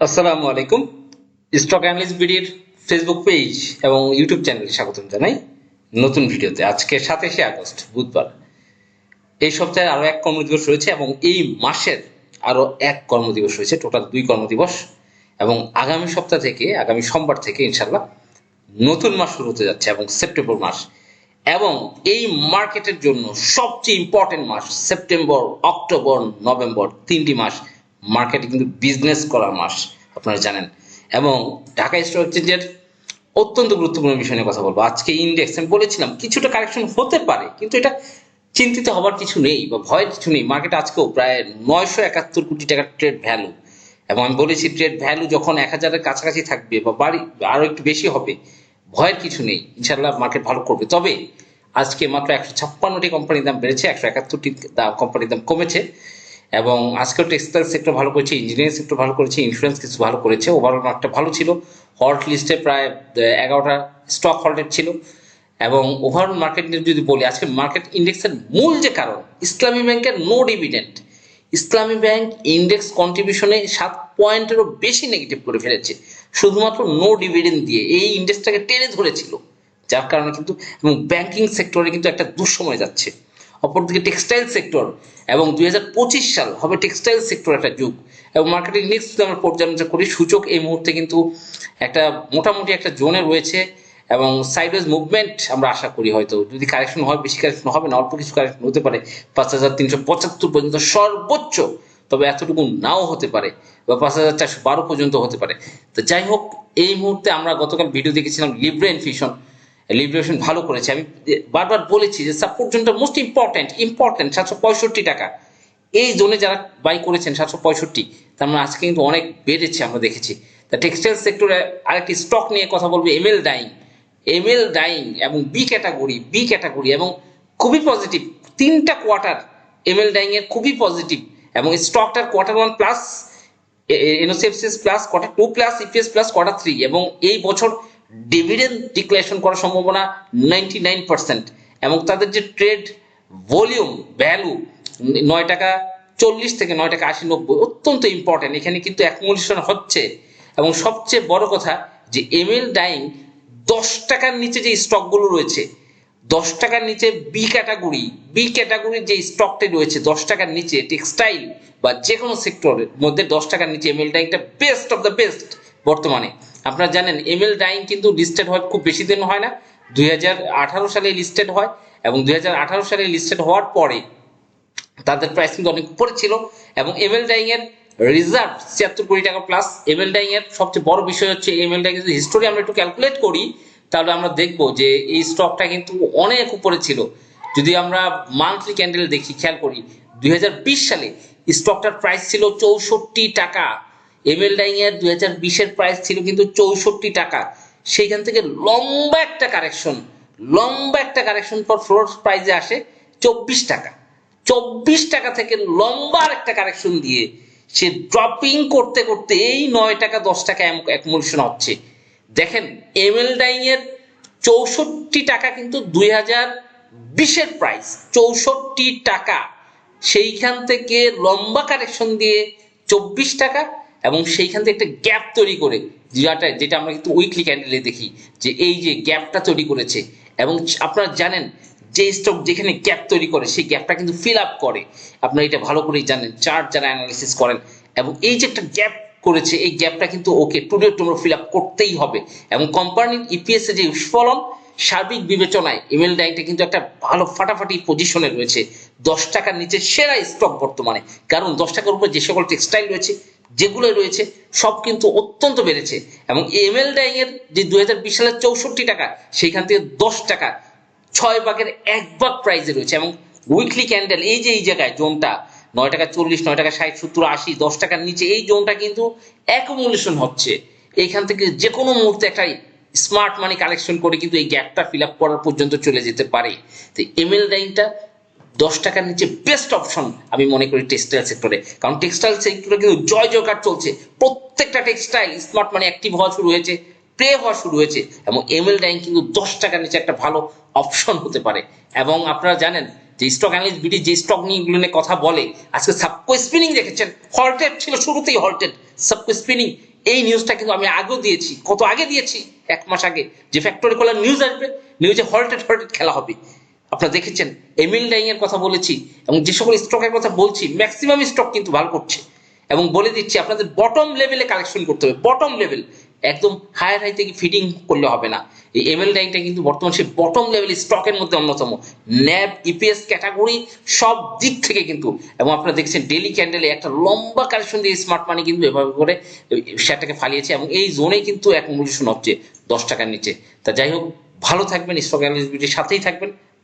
আসসালামু আলাইকুম। Stock analyst বিডির ফেসবুক পেজ এবং ইউটিউব চ্যানেলে স্বাগতম জানাই নতুন ভিডিওতে। আজকে সাতাশে আগস্ট, বুধবার। এই সপ্তাহে আরও এক কর্মদিবস রয়েছে এবং এই মাসের আরও এক কর্মদিবস রয়েছে, টোটাল দুই কর্মদিবস। এবং আগামী সপ্তাহ থেকে, আগামী সোমবার থেকে ইনশাল্লাহ নতুন মাস শুরু হতে যাচ্ছে এবং সেপ্টেম্বর মাস। এবং এই মার্কেটের জন্য সবচেয়ে ইম্পর্টেন্ট মাস, সেপ্টেম্বর, অক্টোবর, নভেম্বর, তিনটি মাস মার্কেটে কিন্তু বিজনেস করার মাস, আপনারা জানেন। এবং ঢাকা স্টক এক্সচেঞ্জের অত্যন্ত গুরুত্বপূর্ণ বিষয় নিয়ে কথা বলব। আজকে ইন্ডেক্স আমি বলেছিলাম, কিছুটা কারেকশন হতে পারে, কিন্তু এটা চিন্তিত হবার কিছু নেই বা ভয়ের কিছু নেই। মার্কেট আজকেও প্রায় নয়শো একাত্তর কোটি টাকার ট্রেড ভ্যালু এবং আমি বলেছি ট্রেড ভ্যালু যখন এক হাজারের কাছাকাছি থাকবে বা বাড়ি আরও একটু বেশি হবে, ভয়ের কিছু নেই। ইনশাল্লাহ মার্কেট ভালো করবে। তবে আজকে মাত্র একশো ছাপ্পান্নটি কোম্পানির দাম বেড়েছে, একশো একাত্তরটি কোম্পানির দাম কমেছে। এবং আজকেও টেক্সটাইল সেক্টর ভালো করেছে ইঞ্জিনিয়ারিং সেক্টর ভালো করেছে ইন্স্যুরেন্স কিছু ভালো করেছে ওভারঅল মার্কটা ভালো ছিল। হল্ট লিস্টে প্রায় এগারোটা স্টক হল্টেড ছিল। এবং ওভারঅল মার্কেট যদি বলি, আজকে মার্কেট ইন্ডেক্সের মূল যে কারণ, ইসলামী ব্যাংকের no dividend Islami bank index কন্ট্রিবিউশনে সাত পয়েন্টেরও বেশি নেগেটিভ করে ফেলেছে। শুধুমাত্র নো ডিভিডেন্ড দিয়ে এই ইন্ডেক্সটাকে টেনে ধরেছিল। যার কারণে কিন্তু, এবং ব্যাংকিং সেক্টরে কিন্তু একটা দুঃসময় যাচ্ছে। অপরদিকে টেক্সটাইল সেক্টর এবং দুই হাজার পঁচিশ সাল হবে টেক্সটাইল সেক্টর একটা যুগ। এবং মার্কেটিং ইন্ডেক্স যদি আমরা পর্যালোচনা করি, সূচক এই মুহূর্তে কিন্তু একটা মোটামুটি একটা জোনে রয়েছে এবং সাইডওয়েজ মুভমেন্ট আমরা আশা করি হয়তো। যদি কারেকশন হয়, বেশি কারেকশন হবে না, অল্প কিছু কারেকশন হতে পারে। পাঁচ হাজার তিনশো পঁচাত্তর পর্যন্ত সর্বোচ্চ, তবে এতটুকু নাও হতে পারে বা পাঁচ হাজার চারশো বারো পর্যন্ত হতে পারে। তো যাই হোক, এই মুহূর্তে আমরা গতকাল ভিডিও দেখেছিলাম লিব্রে ইনফিউশন লিব্রেশন ভালো করেছে। আমি বারবার বলেছি যে সাপোর্ট জোনটা মোস্ট ইম্পর্টেন্ট ইম্পর্টেন্ট সাতশো পঁয়ষট্টি টাকা। এই জোনে যারা বাই করেছেন সাতশো পঁয়ষট্টি, তার মানে আজকে কিন্তু অনেক বেড়েছে আমরা দেখেছি। তা টেক্সটাইল সেক্টরে আরেকটি স্টক নিয়ে কথা বলব এমএল ডাইং এমএল ডাইং এবং বি ক্যাটাগরি বি ক্যাটাগরি এবং খুবই পজিটিভ তিনটা কোয়ার্টার এমএল ডাইং এর খুবই পজিটিভ এবং স্টকটার quarter one plus NOCFCS plus quarter two plus EPS plus quarter three এবং এই বছর ডিভিডেন্ড ডিক্লারেশন করার সম্ভাবনা নাইনটি নাইন পার্সেন্ট এবং তাদের যে ট্রেড ভলিউম ভ্যালু নয় টাকা চল্লিশ থেকে নয় টাকা আশি নব্বই অত্যন্ত ইম্পর্টেন্ট এখানে কিন্তু অ্যাকুমুলেশন হচ্ছে। এবং সবচেয়ে বড় কথা যে এমএল ডাইং দশ টাকার নিচে যে স্টকগুলো রয়েছে, দশ টাকার নিচে বি ক্যাটাগরি বি ক্যাটাগরির যে স্টকটি রয়েছে, দশ টাকার নিচে টেক্সটাইল বা যে কোনো সেক্টরের মধ্যে দশ টাকার নিচে এমএল ডাইংটা বেস্ট অফ দ্য বেস্ট বর্তমানে। আপনারা জানেন এমএল ডাইং কিন্তু লিস্টেড হয় খুব বেশি দিন হয় না। দুই হাজার আঠারো সালে লিস্টেড হয় এবং দু হাজার আঠারো সালে লিস্টেড হওয়ার পরে তাদের প্রাইস কিন্তু অনেক উপরে ছিল এবং এমএল ডাইং এর রিজার্ভ ছিয়াত্তর কোটি টাকা প্লাস এমএল ডাইং এর সবচেয়ে বড় বিষয় হচ্ছে এমএল ডাইং যদি হিস্টোরি আমরা একটু ক্যালকুলেট করি, তাহলে আমরা দেখব যে এই স্টকটা কিন্তু অনেক উপরে ছিল। যদি আমরা মান্থলি ক্যান্ডেল দেখি, খেয়াল করি, দুই হাজার বিশ সালে স্টকটার প্রাইস ছিল চৌষট্টি টাকা। এমএল ডাইং এর দুই হাজার বিশের প্রাইস ছিল কিন্তু চৌষট্টি টাকা। সেইখান থেকে লম্বা একটা কারেকশন লম্বা একটা কারেকশন পর ফ্লোর প্রাইজে আসে চব্বিশ টাকা। চব্বিশ টাকা থেকে লম্বা একটা কারেকশন দিয়ে সে ড্রপিং করতে করতে এই নয় টাকা, দশ টাকা অ্যাকুমুলেশন হচ্ছে। দেখেন এমএল ডাইং এর চৌষট্টি টাকা কিন্তু দুই হাজার বিশের প্রাইস চৌষট্টি টাকা। সেইখান থেকে লম্বা কারেকশন দিয়ে চব্বিশ টাকা এবং সেইখান থেকে একটা গ্যাপ তৈরি করে যেটা যেটা আমরা কিন্তু উইকলি ক্যান্ডেলে দেখি, যে এই যে গ্যাপটা তৈরি করেছে। এবং আপনারা জানেন, যে স্টক যেখানে গ্যাপ তৈরি করে, সেই গ্যাপটা কিন্তু ফিল আপ করে। আপনারা এটা ভালো করেই জানেন চার্ট যারা অ্যানালিসিস করেন। এবং এই যে একটা গ্যাপ করেছে, এই গ্যাপটা কিন্তু okay today tomorrow fill up করতেই হবে। এবং কোম্পানির ইপিএস এর যে ফলন, সার্বিক বিবেচনায় ইমেল ডাইংটা কিন্তু একটা ভালো ফাটাফাটি পজিশনে রয়েছে। দশ টাকার নিচে সেরা স্টক বর্তমানে। কারণ দশ টাকার উপর যে সকল টেক্সটাইল রয়েছে যেগুলো রয়েছে, সব কিন্তু অত্যন্ত বেড়েছে। এবং এমএল ডাইং এর যে দু হাজার বিশ সালের চৌষট্টি টাকা, সেইখান থেকে দশ টাকা, ছয় ভাগের এক ভাগ প্রাইজে রয়েছে। এবং উইকলি ক্যান্ডেল এই যে এই জায়গায় জোনটা, নয় টাকা চল্লিশ, নয় টাকা ষাট, সত্তর, আশি, দশ টাকার নিচে, এই জোনটা কিন্তু অ্যাকুমুলেশন হচ্ছে। এইখান থেকে যে কোনো মুহূর্তে একটা স্মার্ট মানি কালেকশন করে কিন্তু এই গ্যাপটা ফিল আপ করার পর্যন্ত চলে যেতে পারে। তো এমএল ডাইংটা দশ টাকার নিচে বেস্ট অপশন আমি মনে করি টেক্সটাইল সেক্টরে কারণ টেক্সটাইল সেক্টরে কিন্তু জয় জয়কার চলছে। প্রত্যেকটা টেক্সটাইল স্মার্ট মানি অ্যাক্টিভ হওয়া শুরু হয়েছে প্লে হওয়া শুরু হয়েছে এবং এমএল ডাইং কিন্তু দশ টাকার নিচে একটা ভালো অপশন হতে পারে। এবং আপনারা জানেন যে স্টক অ্যানালিস্ট বিটি যে স্টক নিয়ে এগুলো নিয়ে কথা বলে, আজকে সাবকো স্পিনিং দেখেছেন? হল্টেড ছিল শুরুতেই হল্টেড সাবকো স্পিনিং এই নিউজটা কিন্তু আমি আগেও দিয়েছি, কত আগে দিয়েছি? এক মাস আগে। যে ফ্যাক্টরি খোলার নিউজ আসবে নিউজে হল্টেড হল্টেড খেলা হবে। আপনারা দেখেছেন, এমিল ডাইং এর কথা বলেছি এবং যে সকল স্টকের কথা বলছি ম্যাক্সিমাম স্টক কিন্তু ভালো করছে। এবং বলে দিচ্ছি, আপনাদের বটম লেভেলে কালেকশন করতে হবে। বটম লেভেল একদম হায়ার হাই থেকে ফিটিং করলে হবে না। এই এমএল ডাইংটা কিন্তু বর্তমান সেই বটম লেভেল স্টকের মধ্যে অন্যতম। ন্যাব ইপিএস ক্যাটাগরি সব দিক থেকে কিন্তু। এবং আপনারা দেখছেন ডেলি ক্যান্ডেলে একটা লম্বা কালেকশন দিয়ে স্মার্ট মানি কিন্তু এভাবে করে শেয়ারটাকে ফালিয়েছে এবং এই জোনে কিন্তু এক মূল্য হচ্ছে, দশ টাকার নিচে। তা যাই হোক, ভালো থাকবেন স্টক অ্যানালিস্ট সাথেই থাকবেন।